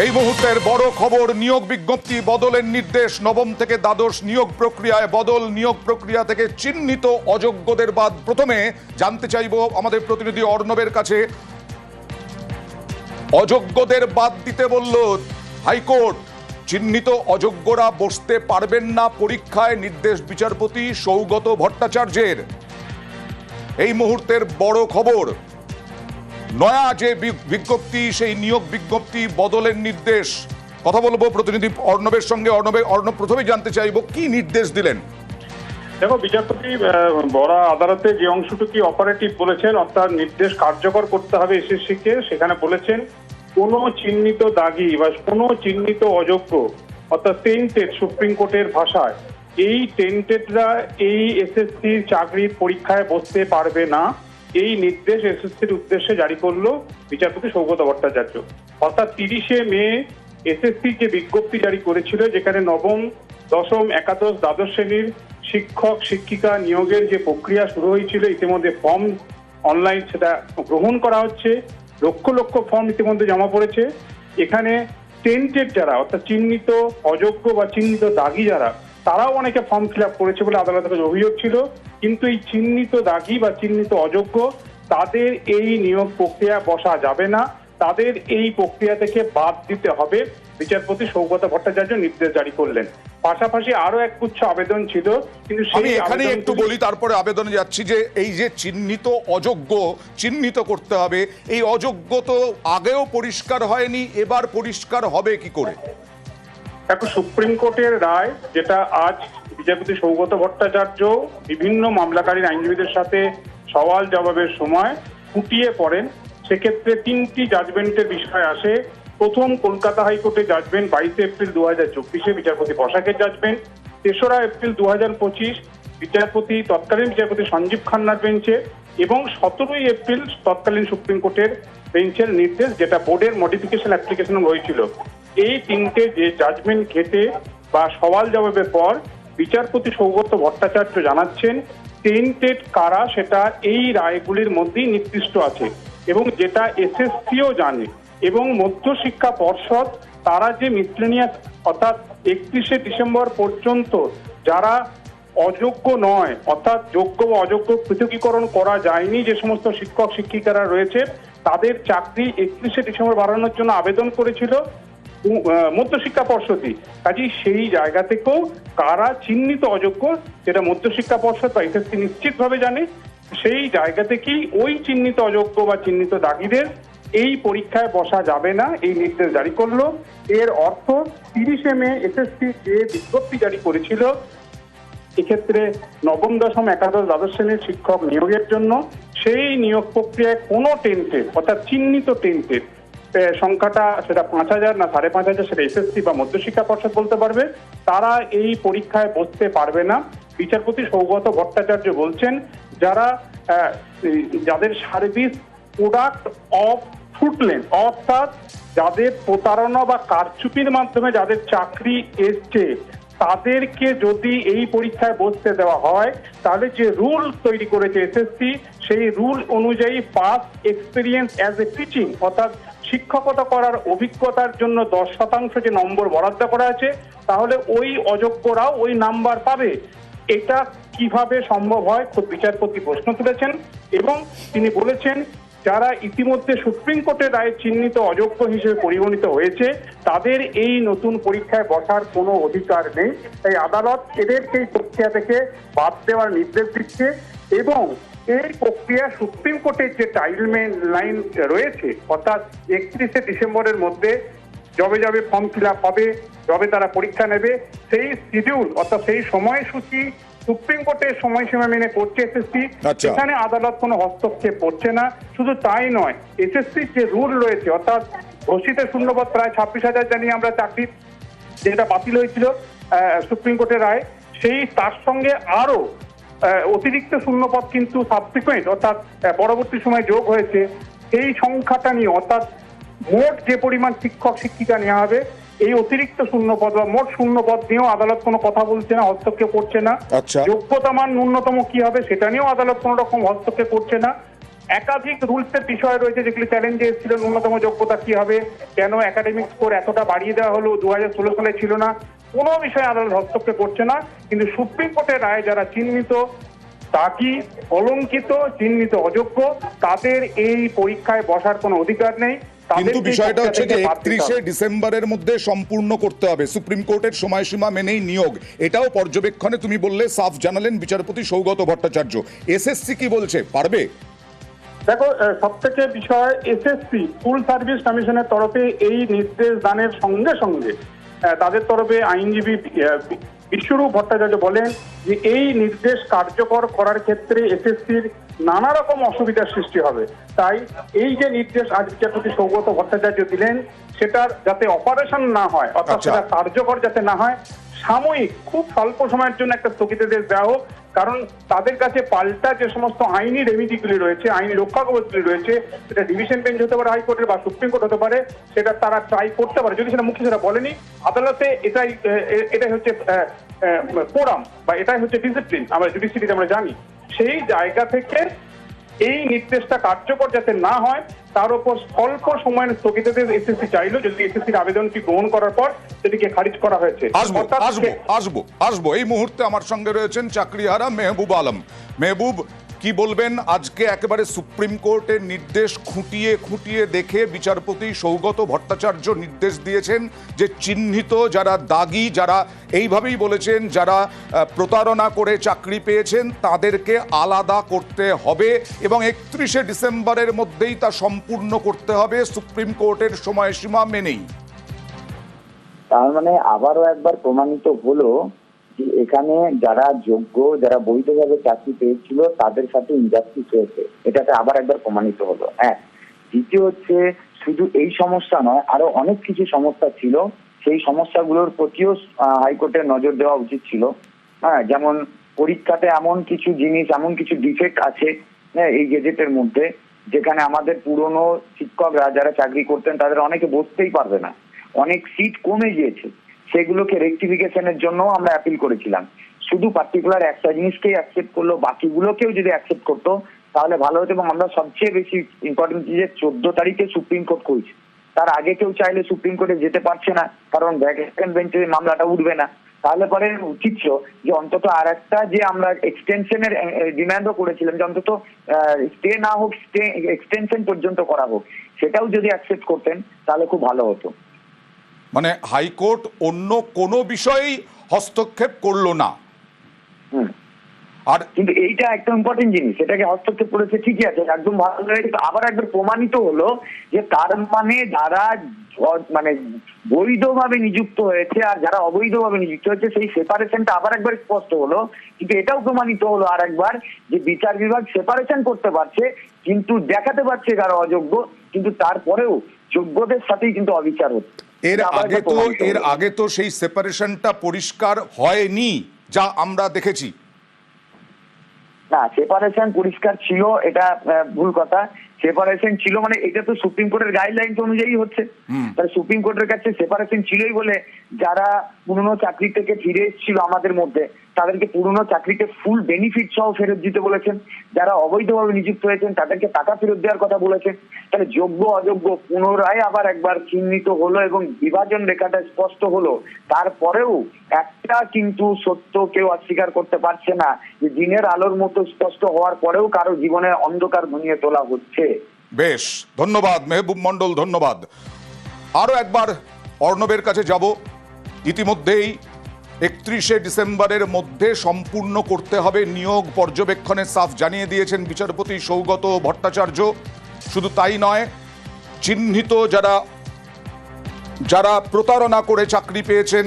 এই মুহূর্তের বড় খবর, নিয়োগ বিজ্ঞপ্তি, বদলের নির্দেশ, নবম থেকে দ্বাদশ নিয়োগ প্রক্রিয়ায় বদল, নিয়োগ প্রক্রিয়া থেকে চিহ্নিত অযোগ্যদের বাদ। প্রথমে জানতে চাইব আমাদের প্রতিনিধি অর্ণবের কাছে। অযোগ্যদের বাদ দিতে বলল হাইকোর্ট। চিহ্নিত অযোগ্যরা বসতে পারবেন না পরীক্ষায়, নির্দেশ বিচারপতি সৌগত ভট্টাচার্যের। এই মুহূর্তের বড় খবর নয়া যে বিজ্ঞপ্তি, সেই নিয়োগ বিজ্ঞপ্তি বদলের নির্দেশ। কথা বলব প্রতিনিধি অর্ণবের সঙ্গে। অর্ণবে, অর্ণব, প্রথমেই জানতে চাইব, কি নির্দেশ দিলেন? দেখো, বিচারপতি বড় আদালতে যে অংশটুকু অপারেটিভ বলেছেন, অর্থাৎ নির্দেশ কার্যকর করতে হবে এসএসসি কে সেখানে বলেছেন, কোনো চিহ্নিত দাগি বা কোনো চিহ্নিত অযোগ্য, অর্থাৎ টেন্টেড সুপ্রিম কোর্টের ভাষায়, এই টেন্টেডরা এই এসএসসি চাকরির পরীক্ষায় বসতে পারবে না। এই নির্দেশ এসএসসির উদ্দেশ্যে জারি করল বিচারপতি সৌগত ভট্টাচার্য। অর্থাৎ তিরিশে মে এসএসসি যে বিজ্ঞপ্তি জারি করেছিল যেখানে নবম, দশম, একাদশ, দ্বাদশ শ্রেণির শিক্ষক, শিক্ষিকা নিয়োগের যে প্রক্রিয়া শুরু হয়েছিল, ইতিমধ্যে ফর্ম অনলাইন সেটা গ্রহণ করা হচ্ছে। লক্ষ লক্ষ ফর্ম ইতিমধ্যে জমা পড়েছে। এখানে টেন্টেড যারা, অর্থাৎ চিহ্নিত, অযোগ্য বা চিহ্নিত দাগি যারা, তারাও অনেকে ফর্ম ফিল আপ করেছে বলে আদালতের অভিযোগ ছিল। কিন্তু এই চিহ্নিত দাগি বা চিহ্নিত অযোগ্য তাদের এই নিয়োগ প্রক্রিয়া বসা যাবে না। তাদের এই প্রক্রিয়া থেকে বাদ দিতে হবে। বিচারপতি সৌগত ভট্টাচার্য নির্দেশ জারি করলেন। পাশাপাশি আরও এক গুচ্ছ আবেদন ছিল কিন্তু আমি এখানে একটু বলি তারপরে আবেদনে যাচ্ছি যে এই যে চিহ্নিত অযোগ্য চিহ্নিত করতে হবে এই অযোগ্য তো আগেও পরিষ্কার হয়নি এবার পরিষ্কার হবে কি করে? দেখো সুপ্রিম কোর্টের রায় যেটা আজ বিচারপতি সৌগত ভট্টাচার্য বিভিন্ন মামলাকারীর আইনজীবীদের সাথে সওয়াল জবাবের সময় ফুটিয়ে পড়েন। সেক্ষেত্রে তিনটি জাজমেন্টের বিষয় আসে। প্রথম, কলকাতা হাইকোর্টের জাজমেন্ট বাইশে এপ্রিল দু হাজার চব্বিশে বিচারপতি বসাকের জাজমেন্ট তেসরা এপ্রিল দু হাজার পঁচিশ বিচারপতি, তৎকালীন বিচারপতি সঞ্জীব খান্নার বেঞ্চে এবং সতেরোই এপ্রিল তৎকালীন সুপ্রিম কোর্টের বেঞ্চের নির্দেশ, যেটা বোর্ডের মডিফিকেশন অ্যাপ্লিকেশন হয়েছিল। এই তিনটে যে জাজমেন্ট ঘেটে বা সওয়াল জবাবের পর বিচারপতি সৌগত ভট্টাচার্য জানাচ্ছেন টেন্টেড কারা সেটা এই রায়গুলির মধ্যেই নির্দিষ্ট আছে এবং যেটা এসএসসিও জানে এবং মধ্যশিক্ষা পর্ষদ, তারা যে মিসলেনিয়াস অর্থাৎ একত্রিশে ডিসেম্বর পর্যন্ত যারা অযোগ্য নয়, অর্থাৎ যোগ্য বা অযোগ্য পৃথকীকরণ করা যায়নি যে সমস্ত শিক্ষক, শিক্ষিকারা রয়েছে, তাদের চাকরি একত্রিশে ডিসেম্বর বাড়ানোর জন্য আবেদন করেছিল। মধ্যশিক্ষা পর্ষদই। কাজেই সেই জায়গা থেকেও কারা চিহ্নিত অযোগ্য, যেটা মধ্যশিক্ষা পর্ষদ বা এসএসসি নিশ্চিতভাবে জানে, সেই জায়গা থেকেই ওই চিহ্নিত অযোগ্য বা চিহ্নিত দাগিদের এই পরীক্ষায় বসা যাবে না, এই নির্দেশ জারি করল। এর অর্থ তিরিশে মে এসএসসি যে বিজ্ঞপ্তি জারি করেছিল, এক্ষেত্রে নবম, দশম, একাদশ, দ্বাদশ শ্রেণির শিক্ষক নিয়োগের জন্য, সেই নিয়োগ প্রক্রিয়ায় কোনো টেন্টেড, অর্থাৎ চিহ্নিত টেন্টেড সংখ্যাটা সেটা পাঁচ হাজার না সাড়ে পাঁচ হাজার সেটা এসএসসি বা মধ্যশিক্ষা পর্ষদ বলতে পারবে। তারা এই পরীক্ষায় বসতে পারবে না। বিচারপতি সৌগত ভট্টাচার্য বলছেন, যারা যাদের সার্ভিস প্রোডাক্ট অফ ফুটলেন, অর্থাৎ যাদের প্রতারণা বা কারচুপির মাধ্যমে যাদের চাকরি এসছে, তাদেরকে যদি এই পরীক্ষায় বসতে দেওয়া হয়, তাহলে যে রুল তৈরি করেছে এসএসসি, সেই রুল অনুযায়ী pass experience as a teaching অর্থাৎ শিক্ষকতা করার অভিজ্ঞতার জন্য দশ শতাংশ যে নম্বর বরাদ্দ করা আছে, তাহলে ওই অযোগ্যরাও ওই নাম্বার পাবে। এটা কীভাবে সম্ভব হয় খুব বিচারপতি প্রশ্ন তুলেছেন এবং তিনি বলেছেন, যারা ইতিমধ্যে সুপ্রিম কোর্টের রায়ে চিহ্নিত অযোগ্য হিসেবে পরিগণিত হয়েছে, তাদের এই নতুন পরীক্ষায় বসার কোনো অধিকার নেই। তাই আদালত এদেরকে এই প্রক্রিয়া থেকে বাদ দেওয়ার নির্দেশ দিচ্ছে এবং এই প্রক্রিয়া সুপ্রিম কোর্টের যে টাইলমেন লাইন রয়েছে অর্থাৎ একত্রিশে ডিসেম্বরের মধ্যে যবে যবে ফর্ম ফিল আপ হবে যবে তারা পরীক্ষা নেবে সেই শিডিউল অর্থাৎ সেই সময়সূচি সুপ্রিম কোর্টের সময়সীমা মেনে করছে এসএসসি আচ্ছা। এখানে আদালত কোনো হস্তক্ষেপ করছে না শুধু তাই নয় এসএসসির যে রুল রয়েছে অর্থাৎ ঘোষিত শূন্যপদ প্রায় ছাব্বিশ হাজার জানিয়ে আমরা চাকরি যেটা বাতিল হয়েছিল সুপ্রিম কোর্টের রায় সেই তার সঙ্গে আরও অতিরিক্ত শূন্যপদ কিন্তু সাবসিকুয়েন্ট অর্থাৎ পরবর্তী সময় যোগ হয়েছে এই সংখ্যাটা নিয়ে অর্থাৎ মোট যে পরিমাণ শিক্ষক শিক্ষিকা নেওয়া হবে এই অতিরিক্ত শূন্যপদ বা মোট শূন্যপদ নিয়েও আদালত কোনো কথা বলছে না হস্তক্ষেপ করছে না আচ্ছা। যোগ্যতা মান ন্যূনতম কি হবে সেটা নিয়েও আদালত কোনো রকম হস্তক্ষেপ করছে না একাধিক রুলসের বিষয় রয়েছে যেগুলি চ্যালেঞ্জে এসেছিল ন্যূনতম যোগ্যতা কি হবে কেন একাডেমিক স্কোর এতটা বাড়িয়ে দেওয়া হলো দু হাজার ষোলো সালে ছিল না কোনো বিষয়ে আদালত হস্তক্ষেপ করছে না কিন্তু সুপ্রিম কোর্টের রায় যারা চিহ্নিত দাগি কলঙ্কিত চিহ্নিত অযোগ্য তাদের এই পরীক্ষায় বসার কোনো অধিকার নেই কিন্তু বিষয়টা হচ্ছে যে একত্রিশে ডিসেম্বরের মধ্যে সম্পূর্ণ করতে হবে। সুপ্রিম কোর্টের সময়সীমা মেনেই নিয়োগ। এটাও পর্যবেক্ষণে তুমি বললে সাফ জানালেন বিচারপতি সৌগত ভট্টাচার্য। এসএসসি কি বলছে? পারবে? দেখো সব থেকে বিষয় এসএসসি ফুল সার্ভিস কমিশনের তরফে এই নির্দেশ দানের সঙ্গে সঙ্গে তাদের তরফে আইনজীবী বিশ্বরূপ ভট্টাচার্য বলেন যে এই নির্দেশ কার্যকর করার ক্ষেত্রে এসএসসির নানা রকম অসুবিধার সৃষ্টি হবে তাই এই যে নির্দেশ আজ বিচারপতি সৌগত ভট্টাচার্য দিলেন সেটার যাতে অপারেশন না হয় অর্থাৎ আচ্ছা। সেটা কার্যকর যাতে না হয় সাময়িক খুব স্বল্প সময়ের জন্য একটা স্থগিতাদেশ দেওয়া হোক কারণ তাদের কাছে পাল্টা যে সমস্ত আইনি রেমিডিগুলি রয়েছে, আইনি রক্ষা কবচগুলি রয়েছে, সেটা ডিভিশন বেঞ্চ হতে পারে হাইকোর্টের বা সুপ্রিম কোর্ট হতে পারে, সেটা তারা ট্রাই করতে পারে। যদি সেটা মুখ্য সেটা বলেনি, আদালতে এটাই এটাই হচ্ছে ফোরাম বা এটাই হচ্ছে ডিসিপ্লিন আমরা জুডিশিয়ারিতে আমরা জানি। সেই জায়গা থেকে এই নির্দেশটা কার্যকর যাতে না হয় তার উপর স্বল্প সময়ের স্থগিতাদেশ এসএসসি চাইলো যদি এসএসসির আবেদনটি গ্রহণ করার পর সেটিকে খারিজ করা হয়েছে। আসব আসব আসব আসব। এই মুহূর্তে আমার সঙ্গে রয়েছেন চাকরিহারা মেহবুব আলম। মেহবুব কি বলবেন? আজকে একেবারে সুপ্রিম কোর্টের নির্দেশ খুঁটিয়ে খুঁটিয়ে দেখে বিচারপতি সৌগত ভট্টাচার্য নির্দেশ দিয়েছেন যে চিহ্নিত যারা দাগি, যারা এইভাবেই বলেছেন, যারা প্রতারণা করে চাকরি পেয়েছেন, তাদেরকে আলাদা করতে হবে এবং একত্রিশে ডিসেম্বরের মধ্যেই তা সম্পূর্ণ করতে হবে। সুপ্রিম কোর্টের সময়সীমা মেনেই। তার মানে আবারও একবার প্রমাণিত হলো এখানে যারা যোগ্য যারা বৈধভাবে চাকরি পেয়েছিল তাদের সাথে ইনজাস্টিস হয়েছে। এটাতে আবার একবার প্রমাণিত হলো। এক দ্বিতীয় হচ্ছে শুধু এই সমস্যা নয় আরও অনেক কিছু সমস্যা ছিল। সেই সমস্যাগুলোর প্রতিও হাইকোর্টের নজর দেওয়া উচিত ছিল। হ্যাঁ যেমন পরীক্ষাতে এমন কিছু জিনিস এমন কিছু ডিফেক্ট আছে হ্যাঁ, এই গেজেটের মধ্যে যেখানে আমাদের পুরনো শিক্ষকরা যারা চাকরি করতেন তাদের অনেকে বসতেই পারবে না। অনেক সিট কমে গিয়েছে। সেগুলোকে রেকটিফিকেশনের জন্য আমরা অ্যাপিল করেছিলাম। শুধু পার্টিকুলার একটা জিনিসকেই অ্যাকসেপ্ট করল, বাকিগুলোকেও যদি অ্যাকসেপ্ট করতো, তাহলে ভালো হতো এবং আমরা সবচেয়ে বেশি ইম্পর্টেন্ট যে চোদ্দ তারিখে সুপ্রিম কোর্ট করেছে। তার আগে কেউ চাইলে সুপ্রিম কোর্টে যেতে পারছে না, কারণ ভ্যাকেন্ট বেঞ্চে মামলাটা উঠবে না। তাহলে পরে উচিত ছিল যে অন্তত আর একটা যে আমরা এক্সটেনশনের ডিমান্ডও করেছিলাম যে অন্তত স্টে না হোক স্টে এক্সটেনশন পর্যন্ত করা হোক, সেটাও যদি অ্যাকসেপ্ট করতেন, তাহলে খুব ভালো হতো। মানে হাইকোর্ট অন্য কোনো বিষয়েই হস্তক্ষেপ করল না। হুম। আর কিন্তু এইটা একটা ইম্পর্টেন্ট জিনিস এটাকে হস্তক্ষেপ করেছে ঠিকই আছে একদম ভালো লাগে কিন্তু আবার একবার প্রমাণিত হলো যে তার মানে যারা মানে বৈধভাবে নিযুক্ত হয়েছে আর যারা অবৈধভাবে নিযুক্ত হয়েছে সেই সেপারেশনটা আবার একবার স্পষ্ট হলো কিন্তু এটাও প্রমাণিত হলো আর একবার যে বিচার বিভাগ সেপারেশন করতে পারছে কিন্তু দেখাতে পারছে কারও অযোগ্য কিন্তু তারপরেও যোগ্যদের সাথেই কিন্তু অবিচার হচ্ছে। এর আগে তো এর আগে তো সেই সেপারেশনটা পরিষ্কার হয়নি যা আমরা দেখেছি। না সেপারেশন পরিষ্কার ছিল এটা ভুল কথা। সেপারেশন ছিল মানে এটা তো সুপ্রিম কোর্টের গাইডলাইন অনুযায়ী হচ্ছে। তাহলে সুপ্রিম কোর্টের কাছে সেপারেশন ছিলই বলে যারা পুরনো চাকরি থেকে ফিরে এসেছিল আমাদের মধ্যে তাদেরকে পুরনো চাকরিতে ফুল বেনিফিট সহ ফেরত দিতে বলেছেন। যারা অবৈধভাবে নিযুক্ত হয়েছেন, তাদেরকে টাকা ফেরত দেওয়ার কথা বলেছেন। তাহলে যোগ্য, অযোগ্য পুনরায় আবার একবার চিহ্নিত হলো এবং বিভাজন রেখাটা স্পষ্ট হলো। তারপরেও একটা কিন্তু সত্য কেউ অস্বীকার করতে পারছে না, যে দিনের আলোর মতো স্পষ্ট হওয়ার পরেও কারও জীবনে অন্ধকার ঘনিয়ে তোলা হচ্ছে। বেশ, ধন্যবাদ, মেহবুব মন্ডল ধন্যবাদ। আরও একবার অর্ণবের কাছে যাব। ইতিমধ্যেই একত্রিশে ডিসেম্বরের মধ্যে সম্পূর্ণ করতে হবে নিয়োগ পর্যবেক্ষণের সাফ জানিয়ে দিয়েছেন বিচারপতি সৌগত ভট্টাচার্য। শুধু তাই নয়, চিহ্নিত যারা যারা প্রতারণা করে চাকরি পেয়েছেন,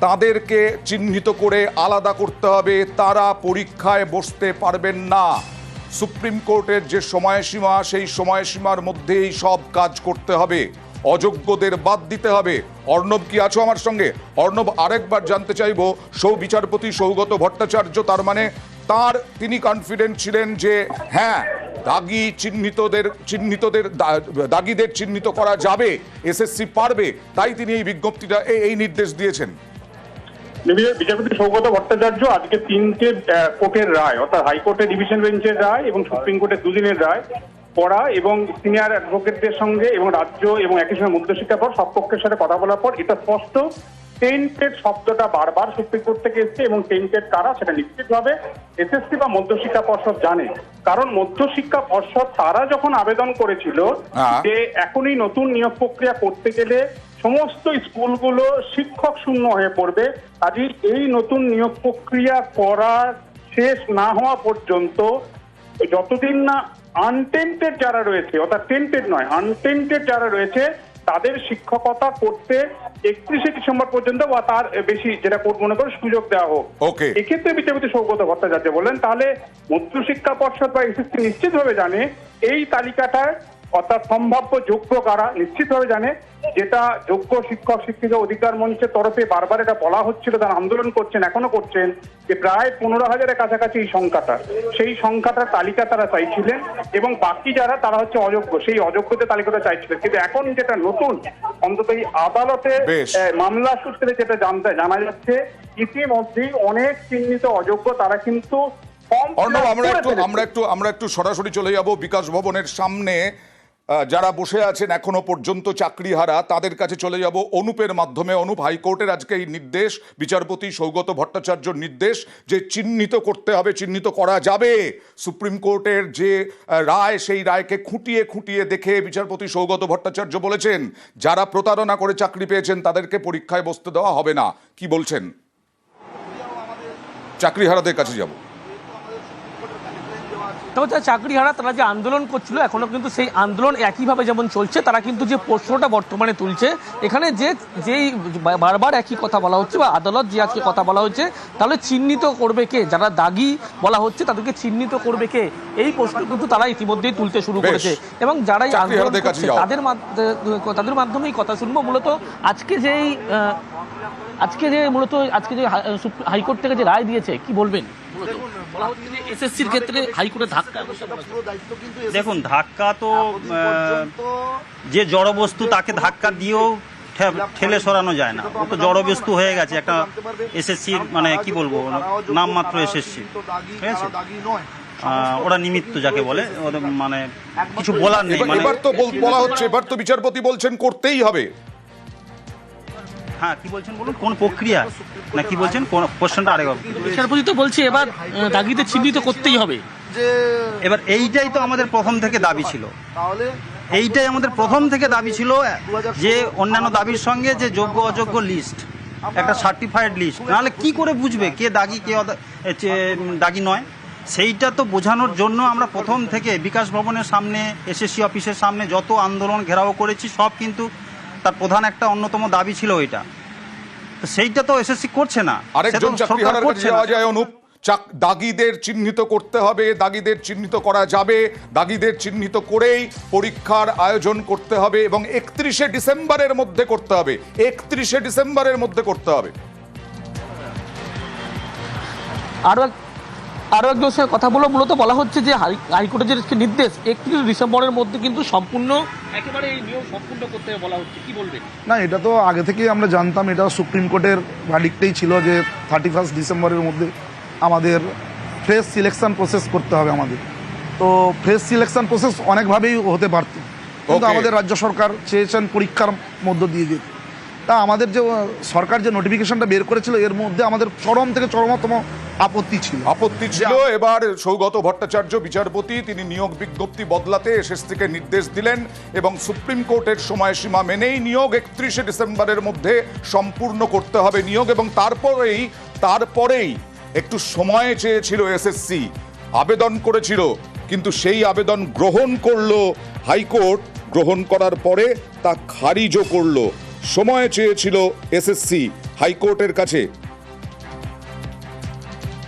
তাদেরকে চিহ্নিত করে আলাদা করতে হবে। তারা পরীক্ষায় বসতে পারবেন না। সুপ্রিম কোর্টের যে সময়সীমা, সেই সময়সীমার মধ্যেই সব কাজ করতে হবে। অযোগ্যদের বাদ দিতে হবে। অর্ণব কি আছো আমার সঙ্গে? অর্ণব আরেকবার জানতে চাইব, সৌ বিচারপতি সৌগত ভট্টাচার্য, তার মানে তার তিনি কনফিডেন্ট ছিলেন যে হ্যাঁ দাগি চিহ্নিতদের চিহ্নিতদের দাগিদের চিহ্নিত করা যাবে, এসএসসি পারবে, তাই তিনি এই বিজ্ঞপ্তিটা, এই- নির্দেশ দিয়েছেন। বিচারপতি সৌগত ভট্টাচার্য আজকে তিনটে কোর্টের রায়, অর্থাৎ হাইকোর্টের ডিভিশন বেঞ্চের রায় এবং সুপ্রিম কোর্টের দুদিনের রায়। করা এবং সিনিয়র অ্যাডভোকেটদের সঙ্গে এবং রাজ্য এবং একই সঙ্গে মধ্যশিক্ষা পর সব পক্ষের সাথে কথা বলার পর এটা স্পষ্ট টেন্টেড শব্দটা বারবার সুপ্রিম কোর্ট থেকে এসছে এবং টেন্টেড কারা সেটা নিশ্চিতভাবে এসএসসি বা মধ্যশিক্ষা পর্ষদ জানে কারণ মধ্যশিক্ষা পর্ষদ তারা যখন আবেদন করেছিল হ্যাঁ। যে এখনই নতুন নিয়োগ প্রক্রিয়া করতে গেলে সমস্ত স্কুলগুলো শিক্ষক শূন্য হয়ে পড়বে কাজে এই নতুন নিয়োগ প্রক্রিয়া করা শেষ না হওয়া পর্যন্ত যতদিন না আনটেন্টেড যারা রয়েছে অর্থাৎ টেন্টেড নয় আনটেন্টেড যারা রয়েছে তাদের শিক্ষকতা করতে একত্রিশে ডিসেম্বর পর্যন্ত বা তার বেশি যেটা কোর্ট মনে করে সুযোগ দেওয়া হোক. এক্ষেত্রে বিচারপতি সৌগত ভট্টাচার্য বললেন তাহলে মধ্যশিক্ষা পর্ষদ বা এসএসসি নিশ্চিতভাবে জানে এই তালিকাটায় অর্থাৎ সম্ভাব্য যোগ্য কারা নিশ্চিতভাবে জানে যেটা যোগ্য শিক্ষক শিক্ষিকা অধিকার মঞ্চের তরফে বারবার এটা বলা হচ্ছিল তারা আন্দোলন করছেন এখনও করছেন যে প্রায় পনেরো হাজারের কাছাকাছি এই সংখ্যাটা। সেই সংখ্যাটার তালিকা তারা চাইছিলেন এবং বাকি যারা তারা হচ্ছে অযোগ্য। সেই অযোগ্যদের তালিকাটা চাইছিলেন। কিন্তু এখন যেটা নতুন অন্তত এই আদালতে। মামলা সূত্রে যেটা জানতে জানা যাচ্ছে ইতিমধ্যেই অনেক চিহ্নিত অযোগ্য তারা কিন্তু অর্ণব আমরা একটু আমরা একটু আমরা একটু সরাসরি চলে যাব বিকাশ ভবনের সামনে। যারা বসে আছেন এখনও পর্যন্ত চাকরিহারা, তাদের কাছে চলে যাব অনুপের মাধ্যমে। অনুপ হাইকোর্টের আজকে এই নির্দেশ, বিচারপতি সৌগত ভট্টাচার্যর নির্দেশ যে চিহ্নিত করতে হবে, চিহ্নিত করা যাবে। সুপ্রিম কোর্টের যে রায়, সেই রায়কে খুঁটিয়ে খুঁটিয়ে দেখে বিচারপতি সৌগত ভট্টাচার্য বলেছেন, যারা প্রতারণা করে চাকরি পেয়েছেন, তাদেরকে পরীক্ষায় বসতে দেওয়া হবে না। কি বলছেন? চাকরিহারাদের কাছে যাব। তবে যারা চাকরি হারা তারা যে আন্দোলন করছিল এখনও কিন্তু সেই আন্দোলন একইভাবে যেমন চলছে তারা কিন্তু যে প্রশ্নটা বর্তমানে তুলছে এখানে যে যেই বারবার একই কথা বলা হচ্ছে বা আদালত যে আজকে কথা বলা হচ্ছে তাহলে চিহ্নিত করবে কে? যারা দাগি বলা হচ্ছে তাদেরকে চিহ্নিত করবে কে? এই প্রশ্ন কিন্তু তারা ইতিমধ্যেই তুলতে শুরু করেছে। এবং যারা এই চাকরি আন্দোলন করছে তাদের তাদের মাধ্যমেই কথা শুনব। মূলত আজকে যেই আজকে যে মূলত আজকে যে হাইকোর্ট থেকে যে রায় দিয়েছে কি বলবেন? মূলত বলা হচ্ছে যে এসএসসির ক্ষেত্রে হাইকোর্টে ধাক্কা দেখুন ধাক্কা তো যে জড়বস্তু তাকে ধাক্কা দিয়েও ঠে- ঠেলে সরানো যায় না। ও তো জড়বস্তু হয়ে গেছে একটা এসএসসির মানে কি বলব নামমাত্র এসএসসি ঠিক আছে? ওরা নিমিত্ত যাকে বলে ওদের মানে কিছু বলার নেই এবার মানে এবার তো বলা হচ্ছে এবার তো বিচারপতি বলছেন করতেই হবে। হ্যাঁ কি বলছেন বলুন? কোন প্রক্রিয়া? না কি বলছেন? কোন কোশ্চেনটা আরেকবার বিচারপতি তো বলছে এবার আহ, দাগিতে চিহ্নিত করতেই হবে। এবার এইটাই তো আমাদের প্রথম থেকে দাবি ছিল। এইটাই আমাদের প্রথম থেকে দাবি ছিল যে অন্যান্য দাবির সঙ্গে যে যোগ্য অযোগ্য লিস্ট একটা সার্টিফাইড লিস্ট নাহলে কি করে বুঝবে কে দাগি কে দাগি নয়? সেইটা তো বোঝানোর জন্য আমরা প্রথম থেকে বিকাশ ভবনের সামনে এসএসসি অফিসের সামনে যত আন্দোলন ঘেরাও করেছি সব কিন্তু তার প্রধান একটা অন্যতম দাবি ছিল ওইটা। সেইটা তো এসএসসি করছে না। আরেকজন চাকরিহারার কাছে যাওয়া যায় অনুপ। চাক- দাগিদের চিহ্নিত করতে হবে দাগিদের চিহ্নিত করা যাবে। দাগিদের চিহ্নিত করেই পরীক্ষার আয়োজন করতে হবে এবং একত্রিশে ডিসেম্বরের মধ্যে করতে হবে। একত্রিশে ডিসেম্বরের মধ্যে করতে হবে। আরও এক আরও একজন সঙ্গে কথা বলে মূলত বলা হচ্ছে যে হাই- হাইকোর্টের যে নির্দেশ একত্রিশ ডিসেম্বরের মধ্যে কিন্তু সম্পূর্ণ একেবারে এই নিয়ম সম্পূর্ণ করতে বলা হচ্ছে। কি বলবেন না এটা তো আগে থেকেই আমরা জানতাম এটা সুপ্রিম কোর্টের ভার্ডিক্টেই ছিল যে থার্টি ফার্স্ট ডিসেম্বরের মধ্যে আমাদের ফ্রেশ সিলেকশন প্রসেস করতে হবে আমাদের। তো ফ্রেশ সিলেকশন প্রসেস অনেকভাবেই হতে পারত। কিন্তু. আমাদের রাজ্য সরকার চেয়েছেন পরীক্ষার মধ্য দিয়ে যেতে। তা আমাদের যে সরকার যে নোটিফিকেশনটা বের করেছিল এর মধ্যে আমাদের চরম থেকে চরমতম আপত্তি ছিল। আপত্তি ছিল। এবার সৌগত ভট্টাচার্য বিচারপতি তিনি নিয়োগ বিজ্ঞপ্তি বদলাতে এসএসসিকে নির্দেশ দিলেন এবং সুপ্রিম কোর্টের সময়সীমা মেনেই নিয়োগ একত্রিশে ডিসেম্বরের মধ্যে সম্পূর্ণ করতে হবে নিয়োগ এবং তারপরেই তারপরেই একটু সময় চেয়েছিল এসএসসি। আবেদন করেছিল কিন্তু সেই আবেদন গ্রহণ করল হাইকোর্ট। গ্রহণ করার পরে তা খারিজও করল। সময় চেয়েছিল এসএসসি হাইকোর্টের কাছে।